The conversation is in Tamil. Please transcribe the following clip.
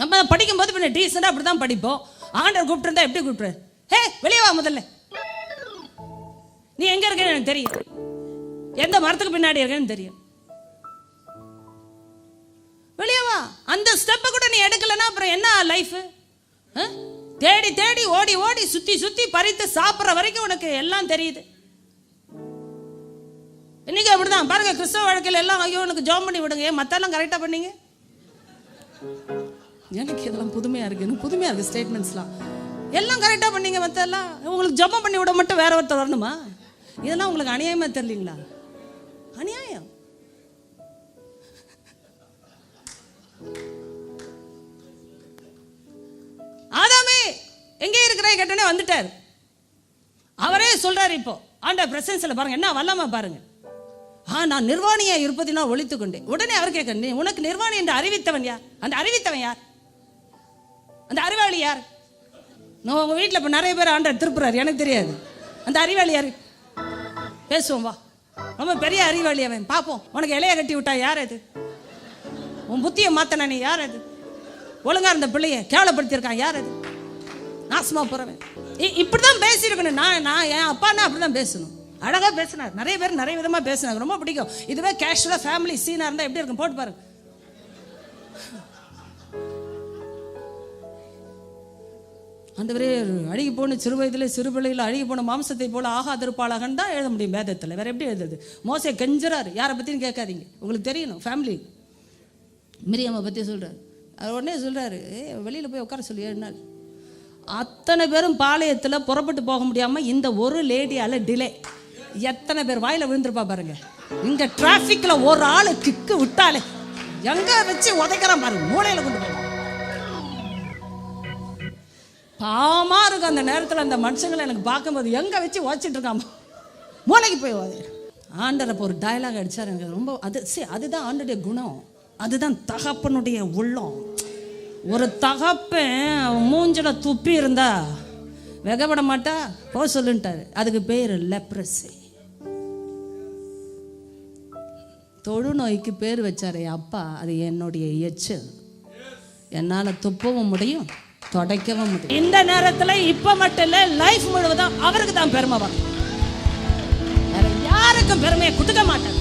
நம்ம படிக்கும்போது பின்ன டீசெண்டாக அப்படி தான் படிப்போம். ஆண்டர் கூப்பிட்டுருந்தா எப்படி கூப்பிட்டுரு ஹே வெளியே வா முதல்ல. நீ எங்க இருக்கேன்னு எனக்கு தெரியும். எந்த மரத்துக்கு பின்னாடி இருக்கேன்னு தெரியும். வெளியே வா. அந்த ஸ்டெப்பை கூட நீ எடுக்கலன்னா அப்புறம் என்ன லைஃப் தேடி தேடி ஓடி ஓடி சுத்தி சுத்தி பறித்து சாப்பிட்ற வரைக்கும் உனக்கு எல்லாம் தெரியுது. இன்னைக்கு அப்படிதான். பாருங்க கிறிஸ்தவ வழக்கில் எல்லாம் ஐயோ எனக்கு ஜாம் பண்ணி விடுங்க. ஏன் மத்தெல்லாம் கரெக்டாக பண்ணீங்க? எனக்கு இதெல்லாம் புதுமையா இருக்கு. எனக்கு புதுமையா இருக்கு ஸ்டேட்மெண்ட்ஸ்லாம் எல்லாம் கரெக்டாக பண்ணீங்க மத்தெல்லாம் உங்களுக்கு ஜபம் பண்ணி விட மட்டும் வேற ஒருத்தர் வரணுமா? இதெல்லாம் உங்களுக்கு அநியாயமா தெரியலீங்களா? அநியாயம். ஆதாமே எங்கே இருக்கிறாய் கேட்டோன்னே வந்துட்டார். அவரே சொல்றாரு இப்போ. ஆண்ட பிரசன்ஸ்ல பாருங்க. என்ன வல்லமா பாருங்க. ஆ நான் நிர்வாணியா இருப்பதினால் ஒழித்து கொண்டேன். உடனே அவர் கேட்க "நீ- உனக்கு நிர்வாணி என்று அறிவித்தவன் யார்? அந்த அறிவித்தவன் யார்? அந்த அறிவாளி யார்? நான் உங்கள் வீட்டில் இப்போ நிறைய பேர் ஆண்டர் திருப்புறாரு. எனக்கு தெரியாது. அந்த அறிவாளி யார்? பேசுவோம் வா. ரொம்ப பெரிய அறிவாளி அவன். பார்ப்போம் உனக்கு இலைய கட்டி விட்டா யார் அது? உன் புத்தியை மாத்தன நீ யார் அது? ஒழுங்காக இருந்த பிள்ளைய கேவலப்படுத்தியிருக்கான் யார் அது? நாசமாக போகிறவன் இ- இப்படிதான் பேசியிருக்கணும். நான் நான் என் அப்பானா அப்படி தான் பேசணும். அழகாக பேசினார். நிறைய பேர் நிறைய விதமாக பேசினாங்க. ரொம்ப பிடிக்கும். இதுவே கேஷுவலாக ஃபேமிலி சீனாக இருந்தால் எப்படி இருக்கும்? போட்டு பாருங்க. ஆண்டவரே அழுகி போன சிறு வயதில் சிறு பிள்ளையில் அழுகி போன மாம்சத்தை போல ஆகாதிருப்பாளாகன்னு தான் எழுத முடியும் வேதத்தில். வேற எப்படி எழுதுறது? மோசை கெஞ்சறாரு. யாரை பற்றியும் கேட்காதீங்க. உங்களுக்கு தெரியணும் ஃபேமிலி மிரியம்மா பற்றி சொல்கிறார் அவர் உடனே சொல்கிறாரு ஏ வெளியில் போய் உட்கார சொல்லி ஏழு நாள் அத்தனை பேரும் பாளையத்தில் புறப்பட்டு போக முடியாமல் இந்த ஒரு லேடியால் டிலே எத்தனை பேர் வாயில் விழுந்திருப்பா பாருங்க. இங்கே டிராஃபிக்கில் ஒரு ஆள் கிக்கு விட்டாலே எங்கே வச்சு உதைக்கிறான் பாருங்க மூளையில் கொண்டு போகலாம் பாவமா இருக்கும் அந்த நேரத்தில் அந்த மனுஷங்களை எனக்கு பார்க்கும்போது எங்கே வச்சு உதச்சிட்டு இருக்காமா மூளைக்கு போய் உதை ஆண்டர் அப்போ ஒரு டயலாக் அடித்தார் எனக்கு ரொம்ப அது சரி அதுதான் ஆண்டுடைய குணம். அதுதான் தகப்பனுடைய உள்ளம். ஒரு தகப்பன் மூஞ்சில துப்பி இருந்தா வெகப்பட மாட்டா? போ சொல்லுன்ட்டாரு. அதுக்கு பேர் லெப்ரஸி தொழுநோய்க்கு பேர் வச்சாரே அப்பா. அது என்னுடைய எச்சல். என்னால் துப்பவும் முடியும். துடைக்கவும் முடியும் இந்த நேரத்தில் இப்போ மட்டும் இல்லை லைஃப் முழுவதும் அவருக்கு தான் பெருமை வரும். வேற யாருக்கும் பெருமையை கொடுக்க மாட்டாங்க